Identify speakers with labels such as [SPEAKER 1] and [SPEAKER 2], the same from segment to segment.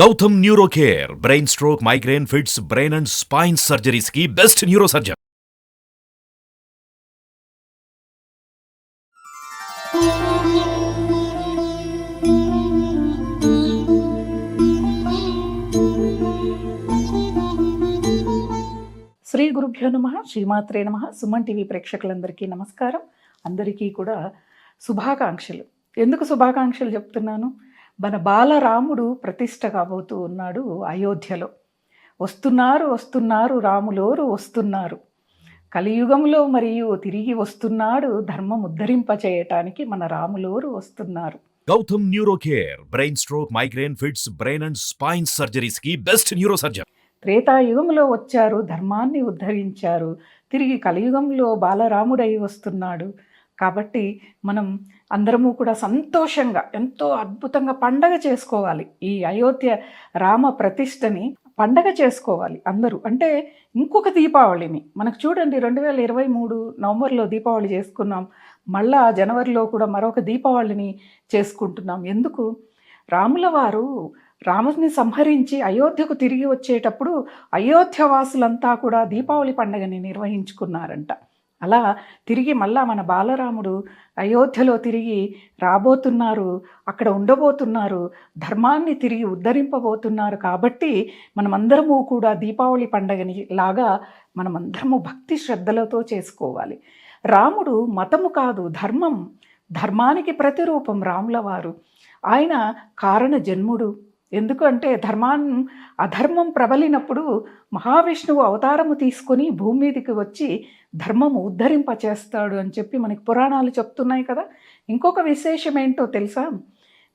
[SPEAKER 1] Gautam neuro care brain stroke migraine fits brain and spine సర్జరీస్కి best neuro surgeon
[SPEAKER 2] Shri గురుభ్యో నమ శ్రీమాత్రే నమ Suman TV ప్రేక్షకులందరికీ నమస్కారం. అందరికీ కూడా శుభాకాంక్షలు. ఎందుకు శుభాకాంక్షలు చెప్తున్నాను? మన బాలరాముడు ప్రతిష్ట కాబోతూ ఉన్నాడు అయోధ్యలో. వస్తున్నారు వస్తున్నారు రాములోరు వస్తున్నారు. కలియుగంలో మరియు తిరిగి వస్తున్నాడు ధర్మం ఉద్ధరింప చేయటానికి మన రాములోరు వస్తున్నారు.
[SPEAKER 1] Gautam neuro care brain stroke migraine fits brain and spine సర్జరీస్కి best neuro surgeon
[SPEAKER 2] త్రేతాయుగంలో వచ్చారు ధర్మాన్ని ఉద్ధరించారు. తిరిగి కలియుగంలో బాలరాముడై వస్తున్నాడు. కాబట్టి మనం అందరము కూడా సంతోషంగా ఎంతో అద్భుతంగా పండగ చేసుకోవాలి. ఈ అయోధ్య రామ ప్రతిష్టని పండగ చేసుకోవాలి అందరూ. అంటే ఇంకొక దీపావళిని. మనకు చూడండి రెండు వేల ఇరవై మూడు నవంబర్లో దీపావళి చేసుకున్నాం. మళ్ళా జనవరిలో కూడా మరొక దీపావళిని చేసుకుంటున్నాం. ఎందుకు? రాముల వారు రాముని సంహరించి అయోధ్యకు తిరిగి వచ్చేటప్పుడు అయోధ్య వాసులంతా కూడా దీపావళి పండుగని నిర్వహించుకున్నారంట. అలా తిరిగి మళ్ళా మన బాలరాముడు అయోధ్యలో తిరిగి రాబోతున్నారు అక్కడ ఉండబోతున్నారు ధర్మాన్ని తిరిగి ఉద్ధరింపబోతున్నారు కాబట్టి మనమందరము కూడా దీపావళి పండగని లాగా మనమందరము భక్తి శ్రద్ధలతో చేసుకోవాలి. రాముడు మతము కాదు ధర్మం. ధర్మానికి ప్రతిరూపం రాముల వారు ఆయన కారణ జన్ముడు. ఎందుకంటే ధర్మాన్ అధర్మం ప్రబలినప్పుడు మహావిష్ణువు అవతారము తీసుకొని భూమి మీదకి వచ్చి ధర్మము ఉద్ధరింప చేస్తాడు అని చెప్పి మనకి పురాణాలు చెప్తున్నాయి కదా. ఇంకొక విశేషం ఏంటో తెలుసా?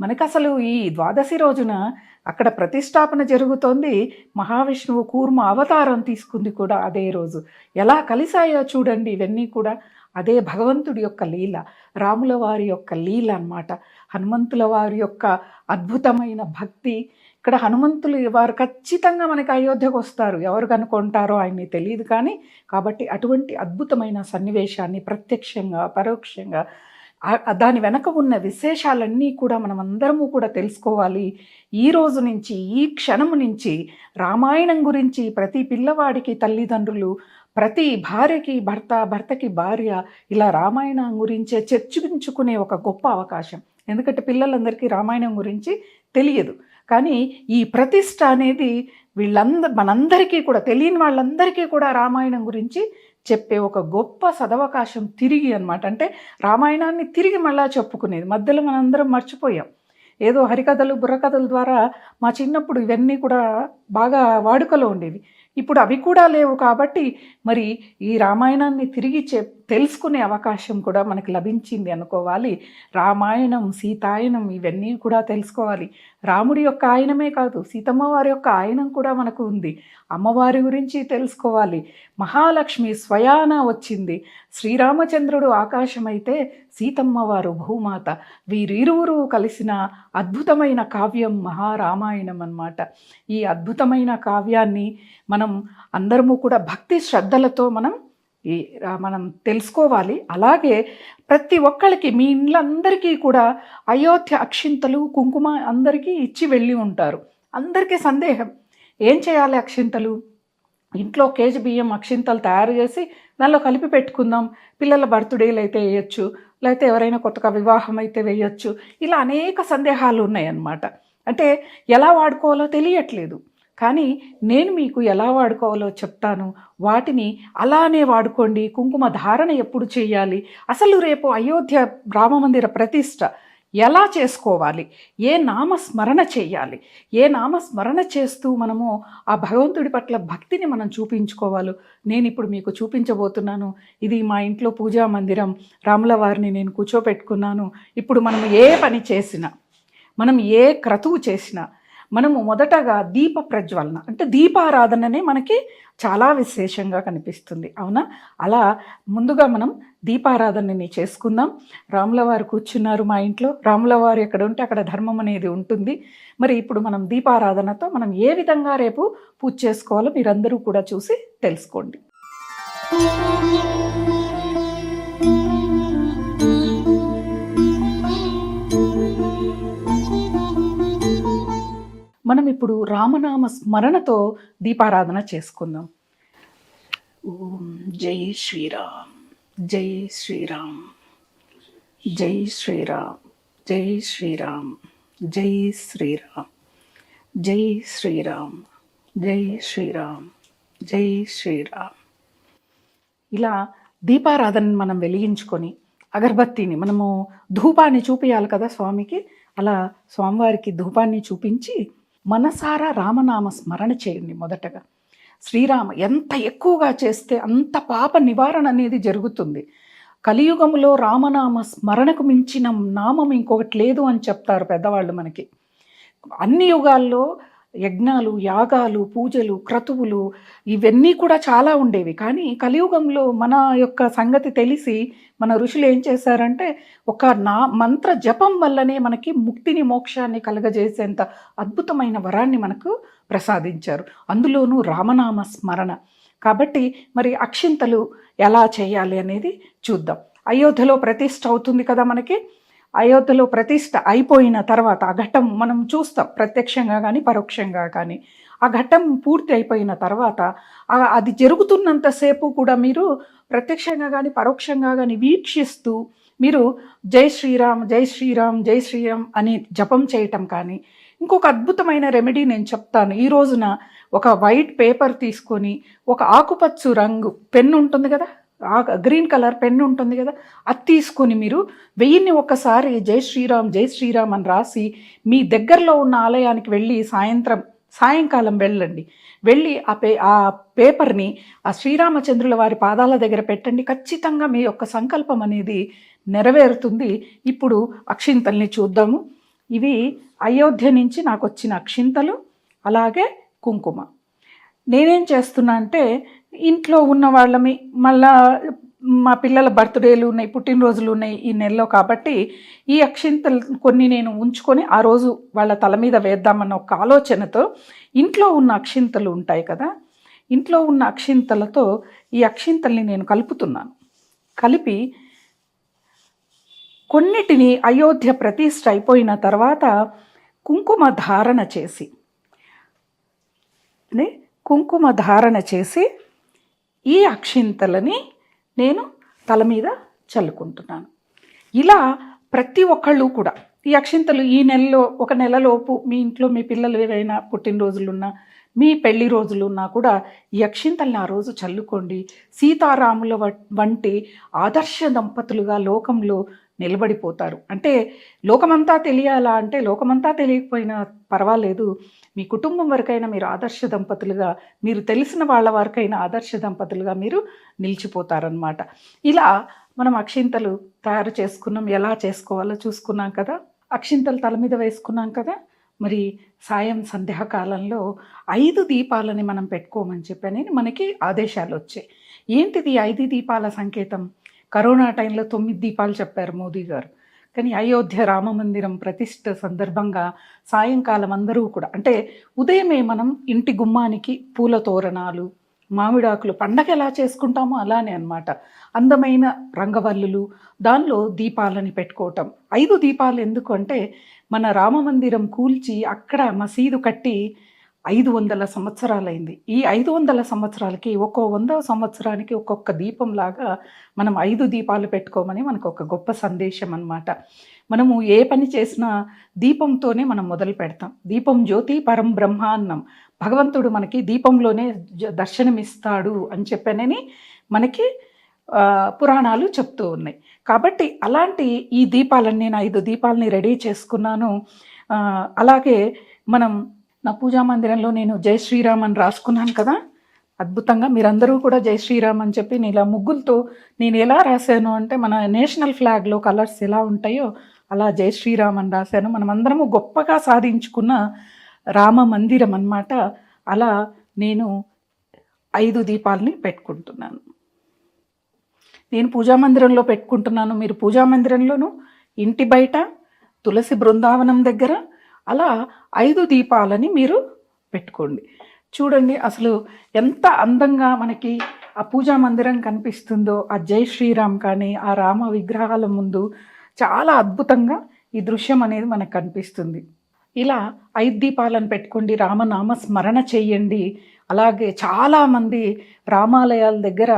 [SPEAKER 2] మనకు అసలు ఈ ద్వాదశి రోజున అక్కడ ప్రతిష్టాపన జరుగుతోంది. మహావిష్ణువు కూర్మ అవతారం తీసుకుంది కూడా అదే రోజు. ఎలా కలిసాయో చూడండి ఇవన్నీ కూడా. అదే భగవంతుడి యొక్క లీల రాముల వారి యొక్క లీల అన్నమాట. హనుమంతుల వారి యొక్క అద్భుతమైన భక్తి. ఇక్కడ హనుమంతులు వారు ఖచ్చితంగా మనకి అయోధ్యకు వస్తారు. ఎవరు కనుక్కుంటారో ఆయన్ని తెలియదు కానీ కాబట్టి అటువంటి అద్భుతమైన సన్నివేశాన్ని ప్రత్యక్షంగా పరోక్షంగా దాని వెనక ఉన్న విశేషాలన్నీ కూడా మనం అందరము కూడా తెలుసుకోవాలి. ఈ రోజు నుంచి ఈ క్షణము నుంచి రామాయణం గురించి ప్రతి పిల్లవాడికి తల్లిదండ్రులు ప్రతి భార్యకి భర్త భర్తకి భార్య ఇలా రామాయణం గురించే చర్చించుకునే ఒక గొప్ప అవకాశం. ఎందుకంటే పిల్లలందరికీ రామాయణం గురించి తెలియదు. కానీ ఈ ప్రతిష్ట అనేది వీళ్ళంద మనందరికీ కూడా తెలియని వాళ్ళందరికీ కూడా రామాయణం గురించి చెప్పే ఒక గొప్ప సదవకాశం తిరిగి అనమాట అంటే రామాయణాన్ని తిరిగి మళ్ళా చెప్పుకునేది. మధ్యలో మనందరం మర్చిపోయాం. ఏదో హరికథలు బుర్రకథల ద్వారా మా చిన్నప్పుడు ఇవన్నీ కూడా బాగా వాడుకలో ఉండేవి. ఇప్పుడు అవి కూడా లేవు కాబట్టి మరి ఈ రామాయణాన్ని తిరిగి చెప్ తెలుసుకునే అవకాశం కూడా మనకు లభించింది అనుకోవాలి. రామాయణం సీతాయనం ఇవన్నీ కూడా తెలుసుకోవాలి. రాముడి యొక్క ఆయనమే కాదు సీతమ్మ వారి యొక్క ఆయనం కూడా మనకు ఉంది. అమ్మవారి గురించి తెలుసుకోవాలి. మహాలక్ష్మి స్వయాన వచ్చింది. శ్రీరామచంద్రుడు ఆకాశమైతే సీతమ్మ వారు భూమాత. వీరిరువురు కలిసిన అద్భుతమైన కావ్యం మహారామాయణం అన్నమాట. ఈ అద్భుతమైన కావ్యాన్ని మనం అందరము కూడా భక్తి శ్రద్ధలతో మనం ఈ మనం తెలుసుకోవాలి. అలాగే ప్రతి ఒక్కరికి మీ ఇండ్లందరికీ కూడా అయోధ్య అక్షింతలు కుంకుమ అందరికీ ఇచ్చి వెళ్ళి ఉంటారు. అందరికీ సందేహం. ఏం చేయాలి అక్షింతలు? ఇంట్లో కేజీ బియ్యం అక్షింతలు తయారు చేసి దానిలో కలిపి పెట్టుకుందాం. పిల్లల బర్త్డేలు అయితే వేయచ్చు లేకపోతే ఎవరైనా కొత్తగా వివాహం అయితే వేయచ్చు. ఇలా అనేక సందేహాలు ఉన్నాయన్నమాట. అంటే ఎలా వాడుకోవాలో తెలియట్లేదు. కానీ నేను మీకు ఎలా వాడుకోవాలో చెప్తాను. వాటిని అలానే వాడుకోండి. కుంకుమ ధారణ ఎప్పుడు చేయాలి? అసలు రేపు అయోధ్య రామమందిర ప్రతిష్ట ఎలా చేసుకోవాలి? ఏ నామస్మరణ చేయాలి? ఏ నామస్మరణ చేస్తూ మనము ఆ భగవంతుడి పట్ల భక్తిని మనం చూపించుకోవాలో? నేను ఇప్పుడు మీకు చూపించబోతున్నాను. ఇది మా ఇంట్లో పూజా మందిరం. రాముల వారిని నేను కూర్చోపెట్టుకున్నాను. ఇప్పుడు మనం ఏ పని చేసినా మనం ఏ క్రతువు చేసినా మనము మొదటగా దీప ప్రజ్వలన అంటే దీపారాధననే మనకి చాలా విశేషంగా కనిపిస్తుంది. అవునా? అలా ముందుగా మనం దీపారాధనని చేసుకుందాం. రాముల వారు కూర్చున్నారు మా ఇంట్లో. రాముల వారు ఎక్కడ ఉంటే అక్కడ ధర్మం అనేది ఉంటుంది. మరి ఇప్పుడు మనం దీపారాధనతో మనం ఏ విధంగా రేపు పూజ చేసుకోవాలో మీరందరూ కూడా చూసి తెలుసుకోండి. మనం ఇప్పుడు రామనామ స్మరణతో దీపారాధన చేసుకుందాం. ఓం జై శ్రీరామ్ జై శ్రీరామ్ జై శ్రీరామ్ జై శ్రీరామ్ జై శ్రీరామ్ జై శ్రీరామ్ జై శ్రీరామ్ జై శ్రీరామ్. ఇలా దీపారాధన మనం వెలిగించుకొని అగరబత్తిని మనము ధూపాన్ని చూపించాలి కదా స్వామికి? అలా స్వామివారికి ధూపాన్ని చూపించి మనసారా రామనామ స్మరణ చేయండి మొదటగా. శ్రీరామ ఎంత ఎక్కువగా చేస్తే అంత పాప నివారణ అనేది జరుగుతుంది. కలియుగములో రామనామ స్మరణకు మించిన నామం ఇంకొకటి లేదు అని చెప్తారు పెద్దవాళ్ళు మనకి. అన్ని యుగాల్లో యజ్ఞాలు యాగాలు పూజలు క్రతువులు ఇవన్నీ కూడా చాలా ఉండేవి. కానీ కలియుగంలో మన యొక్క సంగతి తెలిసి మన ఋషులు ఏం చేశారంటే ఒక నా మంత్ర జపం వల్లనే మనకి ముక్తిని మోక్షాన్ని కలగజేసేంత అద్భుతమైన వరాన్ని మనకు ప్రసాదించారు. అందులోనూ రామనామ స్మరణ. కాబట్టి మరి అక్షింతలు ఎలా చేయాలి అనేది చూద్దాం. అయోధ్యలో ప్రతిష్ట అవుతుంది కదా మనకి? అయోధ్యలో ప్రతిష్ట అయిపోయిన తర్వాత ఆ ఘట్టం మనం చూస్తాం ప్రత్యక్షంగా కానీ పరోక్షంగా కానీ ఆ ఘట్టం పూర్తి అయిపోయిన తర్వాత అది జరుగుతున్నంతసేపు కూడా మీరు ప్రత్యక్షంగా కానీ పరోక్షంగా కానీ వీక్షిస్తూ మీరు జై శ్రీరామ్ జై శ్రీరామ్ జై శ్రీరామ్ అని జపం చేయటం కానీ ఇంకొక అద్భుతమైన రెమెడీ నేను చెప్తాను. ఈ రోజున ఒక వైట్ పేపర్ తీసుకొని ఒక ఆకుపచ్చు రంగు పెన్ను ఉంటుంది కదా ఆ గ్రీన్ కలర్ పెన్ ఉంటుంది కదా అది తీసుకొని మీరు వెయ్యిన్ని ఒక్కసారి జై శ్రీరామ్ జై శ్రీరామ్ అని రాసి మీ దగ్గరలో ఉన్న ఆలయానికి వెళ్ళి సాయంత్రం సాయంకాలం వెళ్ళండి. వెళ్ళి ఆ పే ఆ పేపర్ని ఆ శ్రీరామచంద్రుల వారి పాదాల దగ్గర పెట్టండి. ఖచ్చితంగా మీ యొక్క సంకల్పం అనేది నెరవేరుతుంది. ఇప్పుడు అక్షింతల్ని చూద్దాము. ఇవి అయోధ్య నుంచి నాకు వచ్చిన అక్షింతలు అలాగే కుంకుమ. నేనేం చేస్తున్నా అంటే ఇంట్లో ఉన్న వాళ్ళమి మళ్ళా మా పిల్లల బర్త్డేలు ఉన్నాయి పుట్టినరోజులు ఉన్నాయి ఈ నెలలో కాబట్టి ఈ అక్షింతలు కొన్ని నేను ఉంచుకొని ఆ రోజు వాళ్ళ తల మీద వేద్దామన్న ఒక ఆలోచనతో ఇంట్లో ఉన్న అక్షింతలు ఉంటాయి కదా ఇంట్లో ఉన్న అక్షింతలతో ఈ అక్షింతల్ని నేను కలుపుతున్నాను. కలిపి కొన్నిటిని అయోధ్య ప్రతిష్ట అయిపోయిన తర్వాత కుంకుమ ధారణ చేసి నే కుంకుమ ధారణ చేసి ఈ అక్షింతలని నేను తల మీద చల్లుకుంటున్నాను. ఇలా ప్రతి ఒక్కళ్ళు కూడా ఈ అక్షింతలు ఈ నెలలో ఒక నెలలోపు మీ ఇంట్లో మీ పిల్లలు ఏవైనా పుట్టినరోజులున్నా మీ పెళ్ళి రోజులున్నా కూడా ఈ అక్షింతల్ని ఆ రోజు చల్లుకోండి. సీతారాముల వ- వంటి ఆదర్శ దంపతులుగా లోకంలో నిలబడిపోతారు. అంటే లోకమంతా తెలియాలా? అంటే లోకమంతా తెలియకపోయినా పర్వాలేదు. మీ కుటుంబం వరకైనా మీరు ఆదర్శ దంపతులుగా మీరు తెలిసిన వాళ్ళ వరకైనా ఆదర్శ దంపతులుగా మీరు నిలిచిపోతారనమాట ఇలా మనం అక్షింతలు తయారు చేసుకున్నాం. ఎలా చేసుకోవాలో చూసుకున్నాం కదా? అక్షింతలు తల మీద వేసుకున్నాం కదా? మరి సాయం సంధ్యాకాలంలో ఐదు దీపాలని మనం పెట్టుకోమని చెప్పి చెప్పని మనకి ఆదేశాలు వచ్చాయి. ఏంటిది ఐదు దీపాల సంకేతం? కరోనా టైంలో తొమ్మిది దీపాలు చెప్పారు మోదీ గారు. కానీ అయోధ్య రామ మందిరం ప్రతిష్ట సందర్భంగా సాయంకాలం అందరూ కూడా అంటే ఉదయమే మనం ఇంటి గుమ్మానికి పూల తోరణాలు మామిడాకులు పండగ ఎలా చేసుకుంటామో అలానే అనమాట అందమైన రంగవల్లులు దానిలో దీపాలని పెట్టుకోవటం. ఐదు దీపాలు ఎందుకు అంటే మన రామ మందిరం కూల్చి అక్కడ మసీదు కట్టి ఐదు వందల సంవత్సరాలైంది. ఈ ఐదు వందల సంవత్సరాలకి ఒక్కో వంద సంవత్సరానికి ఒక్కొక్క దీపంలాగా మనం ఐదు దీపాలు పెట్టుకోమని మనకు ఒక గొప్ప సందేశం అన్నమాట మనము ఏ పని చేసినా దీపంతోనే మనం మొదలు పెడతాం. దీపం జ్యోతి పరం బ్రహ్మాన్నం. భగవంతుడు మనకి దీపంలోనే దర్శనమిస్తాడు అని చెప్పనని మనకి పురాణాలు చెప్తూ ఉన్నాయి. కాబట్టి అలాంటి ఈ దీపాలను నేను ఐదు దీపాలని రెడీ చేసుకున్నాను. అలాగే మనం నా పూజా మందిరంలో నేను జై శ్రీరామ్ అని రాసుకున్నాను కదా. అద్భుతంగా మీరందరూ కూడా జై శ్రీరామ్ అని చెప్పి నేను ఇలా ముగ్గులతో నేను ఎలా రాశాను అంటే మన నేషనల్ ఫ్లాగ్లో కలర్స్ ఎలా ఉంటాయో అలా జై శ్రీరామ్ అని రాశాను. మనం అందరము గొప్పగా సాధించుకున్న రామ మందిరం అన్నమాట. అలా నేను ఐదు దీపాలని పెట్టుకుంటున్నాను. నేను పూజా మందిరంలో పెట్టుకుంటున్నాను. మీరు పూజా మందిరంలోను ఇంటి బయట తులసి బృందావనం దగ్గర అలా ఐదు దీపాలని మీరు పెట్టుకోండి. చూడండి అసలు ఎంత అందంగా మనకి ఆ పూజా మందిరం కనిపిస్తుందో ఆ జై శ్రీరామ్ కానీ ఆ రామ విగ్రహాల ముందు చాలా అద్భుతంగా ఈ దృశ్యం అనేది మనకు కనిపిస్తుంది. ఇలా ఐదు దీపాలను పెట్టుకోండి రామనామ స్మరణ చేయండి. అలాగే చాలామంది రామాలయాల దగ్గర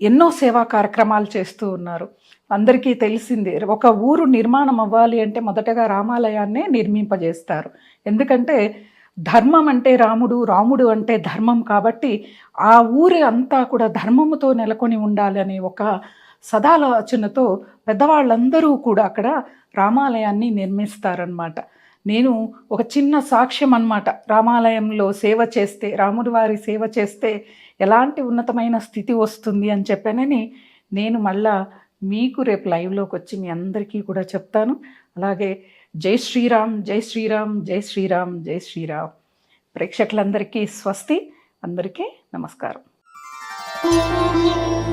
[SPEAKER 2] ఎన్నో సేవా కార్యక్రమాలు చేస్తూ ఉన్నారు. అందరికీ తెలిసిందే ఒక ఊరు నిర్మాణం అవ్వాలి అంటే మొదటగా రామాలయాన్నే నిర్మింపజేస్తారు. ఎందుకంటే ధర్మం అంటే రాముడు రాముడు అంటే ధర్మం కాబట్టి ఆ ఊరి అంతా కూడా ధర్మముతో నెలకొని ఉండాలని ఒక సదాలోచనతో పెద్దవాళ్ళందరూ కూడా అక్కడ రామాలయాన్ని నిర్మిస్తారనమాట నేను ఒక చిన్న సాక్ష్యం అన్నమాట రామాలయంలో సేవ చేస్తే రాముడి వారి సేవ చేస్తే ఎలాంటి ఉన్నతమైన స్థితి వస్తుంది అని చెప్పానని నేను మళ్ళా మీకు రేపు లైవ్లోకి వచ్చి మీ అందరికీ కూడా చెప్తాను. అలాగే జై శ్రీరామ్ జై శ్రీరామ్ జై శ్రీరామ్ జై శ్రీరామ్. ప్రేక్షకులందరికీ స్వస్తి. అందరికీ నమస్కారం.
[SPEAKER 3] Thank you.